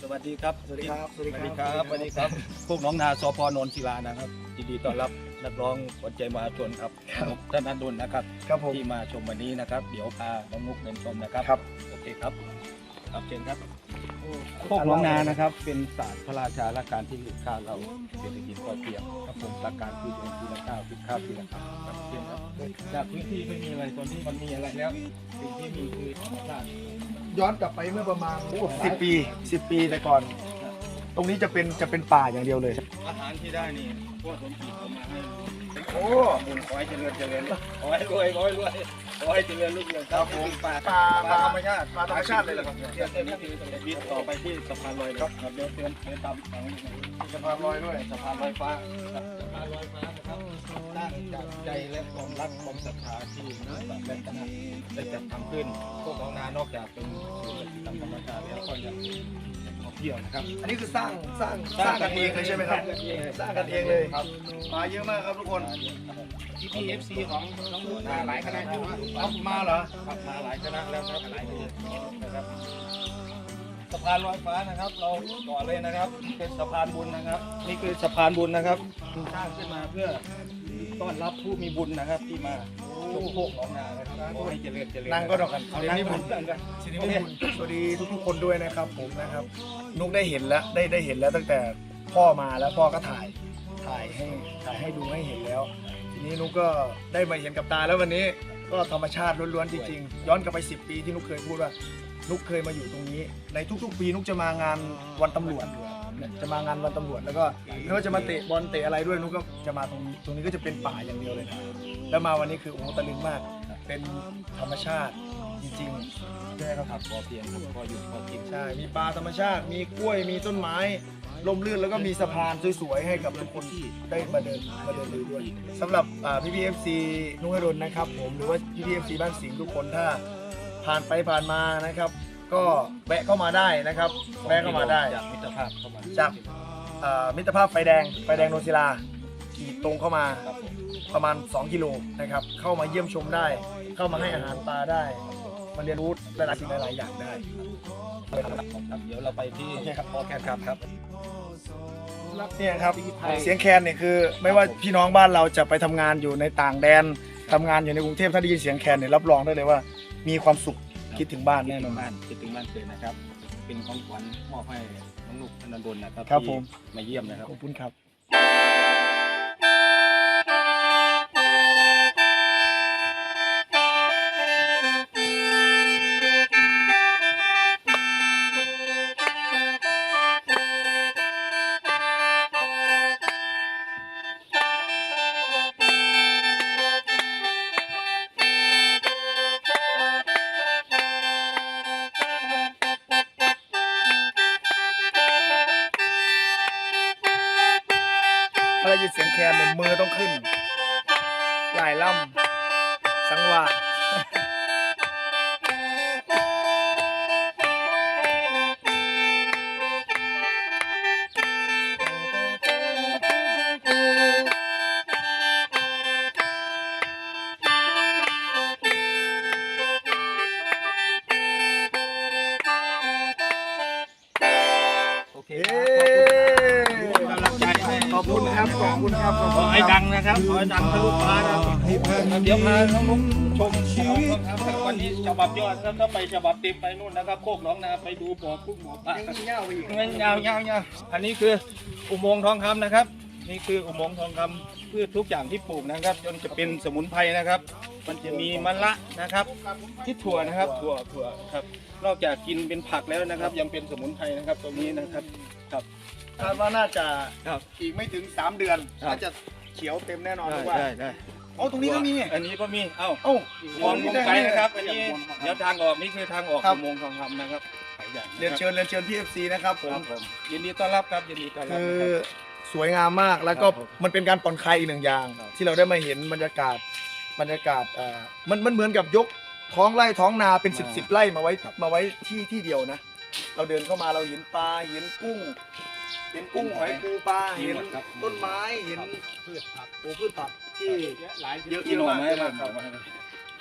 ดีครับสวัสดีครับสวัสดีครับสวัสดีครับ พวกน้องนาสพนนศิลานะครับยินดีต้อนรับนักร้องขวัญใจมหาชนครับนุกธนดลนะครับครับผมที่มาชมวันนี้นะครับ เดี๋ยวพาน้องนุกเดินชมนะครับครับโอเคครับครับเชิญครับพวกน้องนานะครับ เป็นศาสตร์พระราชาและการที่ข้าวเราเศรษฐกิจพอเพียงครับผมหลักการคือเดือนทีละข้าวคิดข้าวทีละคำครับเชิญครับจากพื้นที่ไม่มีอะไรตอนนี้มันมีอะไรแล้วสิ่งที่มีคือธรรมชาติ ย้อนกลับไปเมื่อประมาณสิบปีสิบปีแต่ก่อน ตรงนี้จะเป็นจะเป็นป่าอย่างเดียวเลย อาหารที่ได้นี่พวกสมจิตเอามาให้โอ้บุญขอให้เจริญเจริญขอให้รวยขอให้รวยขอให้เจริญรุ่งเรืองครับผมป่าป่าป่าธรรมชาติป่าธรรมชาติเลยเหรอครับเดี๋ยวเดี๋ยวนี้คือวิทย์ต่อไปที่สะพานลอยครับครับเดี๋ยวเตือนเตือนตามทางนี้สะพานลอยด้วยสะพานลอยฟ้าครับสะพานลอยฟ้านะครับสร้างจากใจและความรักความศรัทธาที่นักปราชญ์และคณะได้จัดทำขึ้น พวกน้องนานอกจากเป็นศูนย์กิจกรรมธรรมชาติแล้วก็ยัง ท่องเที่ยวนะครับ อันนี้คือสร้างสร้างสร้างกันเองเลยใช่ไหมครับ สร้างกันเองเลยครับมาเยอะมากครับทุกคนที่พีเอฟซีของน้องนุ่นมาหลายคณะอยู่เอามาเหรอครับมาหลายคณะแล้วครับหลายที่นะครับสะพานลอยฟ้านะครับ เราก่อนเลยนะครับ เป็นสะพานบุญนะครับ นี่คือสะพานบุญนะครับสร้างขึ้นมาเพื่อต้อนรับผู้มีบุญนะครับที่มา ชมโคกหนองนานะครับขอให้เจริญเจริญนั่งก็ดอกกันเอาเดี๋ยวนั่งนี้บุบุญญนั่งกันสวัสดีทุกๆคนด้วยนะครับ ผมนะครับ นุกได้เห็นแล้วได้ได้เห็นแล้วตั้งแต่พ่อมาแล้วพ่อก็ถ่ายถ่ายให้ถ่ายให้ดูให้เห็นแล้ว ทีนี้นุกก็ได้มาเห็นกับตาแล้ววันนี้ก็ธรรมชาติล้วนๆจริงๆย้อนกลับไป 10 ปีที่นุกเคยพูดว่า นุกเคยมาอยู่ตรงนี้ ในทุก ๆ ปีนุกจะมางานวันตำรวจนะจะมางานวันตำรวจแล้วก็ไม่ว่าจะมาเตะบอลเตะอะไรด้วยนุกก็จะมาตรงนี้ตรงนี้ก็จะเป็นป่าอย่างเดียวเลยนะแล้วมาวันนี้คือโอ้โหตะลึงมาก เป็นธรรมชาติจริงๆใช่ไหมครับพอเพียงพออยู่พอกินใช่มีปลาธรรมชาติ มีกล้วยมีต้นไม้ลมลื่นแล้วก็มีสะพานสวยๆให้กับทุกคนได้มาเดินมาเดินดูด้วยสำหรับพี่พีเอฟซีนุ่งให้รนนะครับผมหรือว่าพี่พีเอฟซีบ้านสิงห์ทุกคนถ้า ผ่านไปผ่านมานะครับ ก็แวะเข้ามาได้นะครับแวะเข้ามาได้ จากมิตรภาพเข้ามาจากอ่ามิตรภาพไฟแดงไฟแดงโนนศิลาขี่ตรงเข้ามาครับผมประมาณ 2 กิโลนะครับ เข้ามาเยี่ยมชมได้ เข้ามาให้อาหารปลาได้ มาเรียนรู้หลายๆสิ่งหลายๆอย่างได้ ครับเดี๋ยวเราไปที่โอเคครับ พอแคนครับครับ เนี่ยครับเสียงแคนเนี่ยคือไม่ว่าพี่น้องบ้านเราจะไปทำงานอยู่ในต่างแดนทำงานอยู่ในกรุงเทพถ้าได้ยินเสียงแคนเนี่ยรับรองได้เลยว่า มีความสุขคิดถึงบ้านแน่นอนบ้านคิดถึงบ้านเกิดนะครับ เป็นของขวัญมอบให้น้องนุกธนดลนะครับครับที่ผมมาเยี่ยมนะครับขอบคุณครับ ถ้าได้ยินเสียงแคนเนี่ยมือต้องขึ้นหลายล่ำสังวาโอเค คุณครับขอบคุณครับขอบขคุอณให้ดังนะครับขอให้ดังทะลุฟ้านะครับเดี๋ยวพาน้องนุกชมชีวิตครับวันนี้ฉบับยอดครับถ้าไปฉบับเต็มไปนู่นนะครับโคกหน้องนาไปดูบ่อกุ้งบ่อปลายังเงาไปอีกเงินยาวยาวยาวอันนี้คืออุโมงค์ทองคำนะครับ นี่คืออุโมงค์ทองคำพืชทุกอย่างที่ปลูกนะครับ จนจะเป็นสมุนไพรนะครับ มันจะมีมะละนะครับที่ถั่วนะครับถั่วถั่วครับ นอกจากกินเป็นผักแล้วนะครับ ยังเป็นสมุนไพรนะครับตรงนี้นะครับครับ คาดว่าน่าจะครับอีกไม่ถึง 3 เดือนครับ น่าจะเขียวเต็มแน่นอนได้ทุกว่าได้ได้โอ้ตรงนี้ก็มีอันนี้ก็มีเอ้าโอ้มองลงไปนะครับอันนี้เดี๋เดี๋ยยววทางออกนี่คือทางออกครับอุโมงค์ทองคำนะครับหลายอย่างะคบเรียนเชิญเรียนเชิญพี่เอฟซีนะครับผคมรับผมยินดีต้อนรับครับยินดีต้อนรับคืนะอครับ สวยงามมากแล้วก็ครับผมมันเป็นการผ่อนคลายอีกหนึ่งอย่าง ครับ ที่เราได้มาเห็นบรรยากาศบรรยากาศอ่ามันมันเหมือนกับยกท้องไร่ท้องนาเป็นสิบสิบไร่มาไว้มาไว้ที่ที่เดียวนะ เราเดินเข้ามาเราเห็นปลาเห็นกุ้ง เห็นกุ้งหอยปูปลาเห็นต้นไม้เห็นพืชผักโอ้พืชผักที่หลายเยอะกิโลเยอะมากไหมเยอะคมารักบ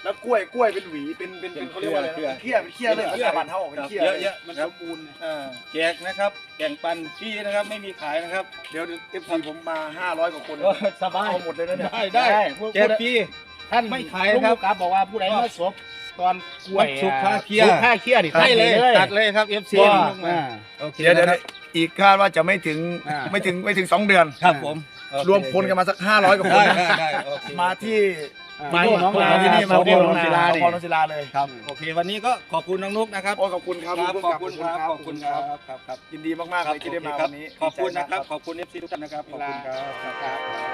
แล้วกล้วยกล้วยเป็นหวีเป็นเป็นเป็นเขาเรียกว่าอะไรเครือนะเขี้ยเป็นเขี้ยเลยภาษาบ้านเฮาเป็นเขี้ยเยอะเยอะมันคสรับมบูรณ์อ่าแจกนะครับแบ่งปันฟรีนะครับไม่มีขายนะครับ เดี๋ยวเอฟซีผมมา 500กว่าคนก็สบายเอาหมดเลยนะเนี่ยได้ได้พูดแจกฟรีท่านไม่ขายลุงครับลูกกาบอกว่าผู้ใดมาศพตอนกล้วยสุกค่าเคี้ยสุกค่าเคี้ยนี่ได้เลยตัดตัดเลยครับ FC ว่าลงมาอ่าโอเคเดี๋ยว เดี๋ยวนะครับอีกคาดว่าจะไม่ถึงอ่า ไม่ถึงไม่ถึง2เดือน ครับผมรวมคนกันมาสัก500กว่าคนได้นะได้ได้โอเค มาที่อ่ามาน้องนาที่นี่มาสพเที่ยวน้องศิลาสนี่พน้องศิลาเลยครับโอเค วันนี้ก็ขอบคุณน้องนุ๊กนะครับ โอ้ขอบคุณครับครับผู้ขอบกำกับคุณครับ ขอบคุณครับ ครับครับยินดีมากๆเลยที่ได้มาครัวันนี้ขอบคุณดีใจนะครับมากขอบคุณ FC ทุกท่านนะครับ ขอบคุณครับ ครับ